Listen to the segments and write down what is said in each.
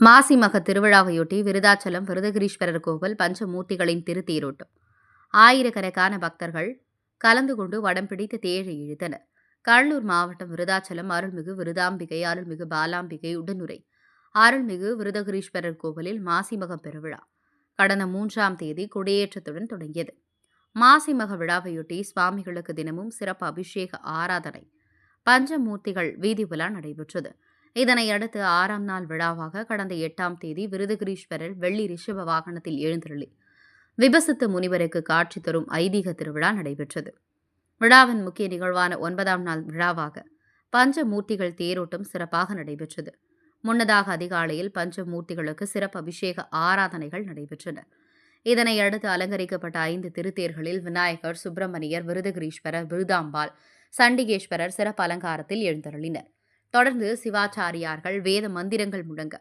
மாசிமக திருவிழாவையொட்டி விருதாச்சலம் விருதகிரீஸ்வரர் கோவில் பஞ்சமூர்த்திகளின் திருத்தீரோட்டம். ஆயிரக்கணக்கான பக்தர்கள் கலந்து கொண்டு வடம் பிடித்து தேரை இழுத்தனர். கடலூர் மாவட்டம் விருதாச்சலம் அருள்மிகு விருதாம்பிகை அருள்மிகு பாலாம்பிகை உடனுரை அருள்மிகு விருதகிரீஸ்வரர் கோவிலில் மாசிமகம் பெருவிழா கடந்த மூன்றாம் தேதி கொடியேற்றத்துடன் தொடங்கியது. மாசிமக விழாவையொட்டி சுவாமிகளுக்கு தினமும் சிறப்பு அபிஷேக ஆராதனை பஞ்சமூர்த்திகள் வீதி உலா நடைபெற்றது. இதனை அடுத்து ஆறாம் நாள் விழாவாக கடந்த எட்டாம் தேதி விருதுகிரீஸ்வரர் வெள்ளி ரிஷப வாகனத்தில் எழுந்தருளி விபசித்து முனிவருக்கு காட்சி தரும் ஐதீக திருவிழா நடைபெற்றது. விழாவின் முக்கிய நிகழ்வான ஒன்பதாம் நாள் விழாவாக பஞ்சமூர்த்திகள் தேரோட்டம் சிறப்பாக நடைபெற்றது. முன்னதாக அதிகாலையில் பஞ்சமூர்த்திகளுக்கு சிறப்பு அபிஷேக ஆராதனைகள் நடைபெற்றன. இதனை அடுத்து அலங்கரிக்கப்பட்ட ஐந்து திருத்தேர்களில் விநாயகர் சுப்பிரமணியர் விருதகிரீஸ்வரர் விருதாம்பாள் சண்டிகேஸ்வரர் சிறப்பு அலங்காரத்தில் எழுந்தருளினர். தொடர்ந்து சிவாச்சாரியார்கள் வேத மந்திரங்கள் முழங்க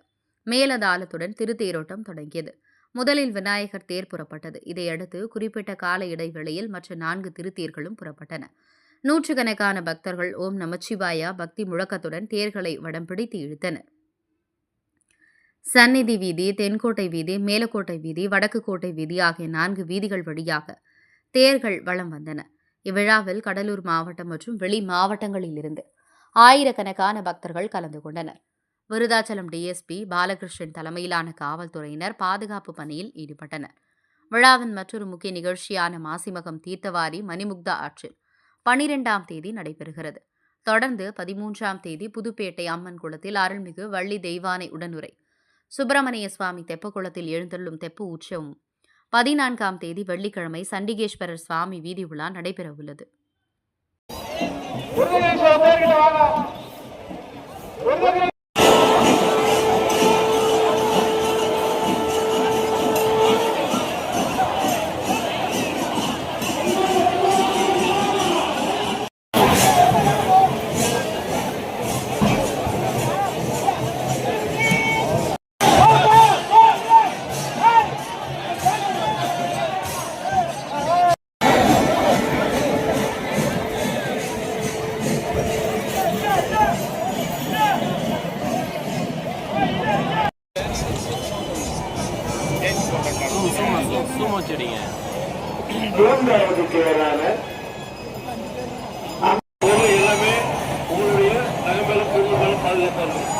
மேலதாளத்துடன் திருத்தேரோட்டம் தொடங்கியது. முதலில் விநாயகர் தேர் புறப்பட்டது. இதையடுத்து குறிப்பிட்ட கால இடைவெளியில் மற்ற நான்கு திருத்தேர்களும் புறப்பட்டன. நூற்றுக்கணக்கான பக்தர்கள் ஓம் நமச்சிவாயா பக்தி முழக்கத்துடன் தேர்களை வடம் பிடித்து இழுத்தனர். சந்நிதி வீதி தென்கோட்டை வீதி மேலக்கோட்டை வீதி வடக்கு கோட்டை வீதி ஆகிய நான்கு வீதிகள் வழியாக தேர்கள் வளம் வந்தன. இவ்விழாவில் கடலூர் மாவட்டம் மற்றும் வெளி மாவட்டங்களிலிருந்து ஆயிரக்கணக்கான பக்தர்கள் கலந்து கொண்டனர். விருதாச்சலம் டிஎஸ்பி பாலகிருஷ்ணன் தலைமையிலான காவல்துறையினர் பாதுகாப்பு பணியில் ஈடுபட்டனர். விழாவின் மற்றொரு முக்கிய நிகழ்ச்சியான மாசிமகம் தீர்த்தவாரி மணிமுக்தா ஆற்றில் பனிரெண்டாம் தேதி நடைபெறுகிறது. தொடர்ந்து பதிமூன்றாம் தேதி புதுப்பேட்டை அம்மன் குளத்தில் அருள்மிகு வள்ளி தெய்வானை உடனுரை சுப்பிரமணிய சுவாமி தெப்பக்குளத்தில் எழுந்தள்ளும் தெப்பு உற்சவம். பதினான்காம் தேதி வெள்ளிக்கிழமை சண்டிகேஸ்வரர் சுவாமி வீதி உலா நடைபெறவுள்ளது. తెలంగాణ மூன்றாவது பேரான எல்லாமே உங்களுடைய நகங்களும் பொருள்களும் பாதுகாப்பார்கள்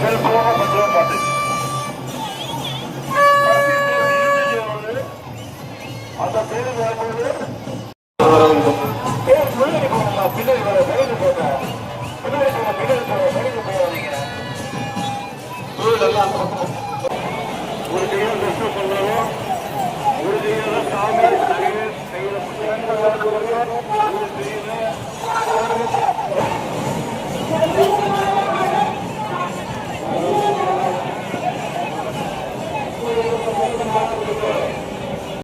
செல்போன பத்திரம் பார்த்து பின்னாடி வர, விலகி போங்க. பின்னாடி போங்க, பின்னாடி போங்க, விலகி போகாதீங்க. ஒரு ஒரு சாமி,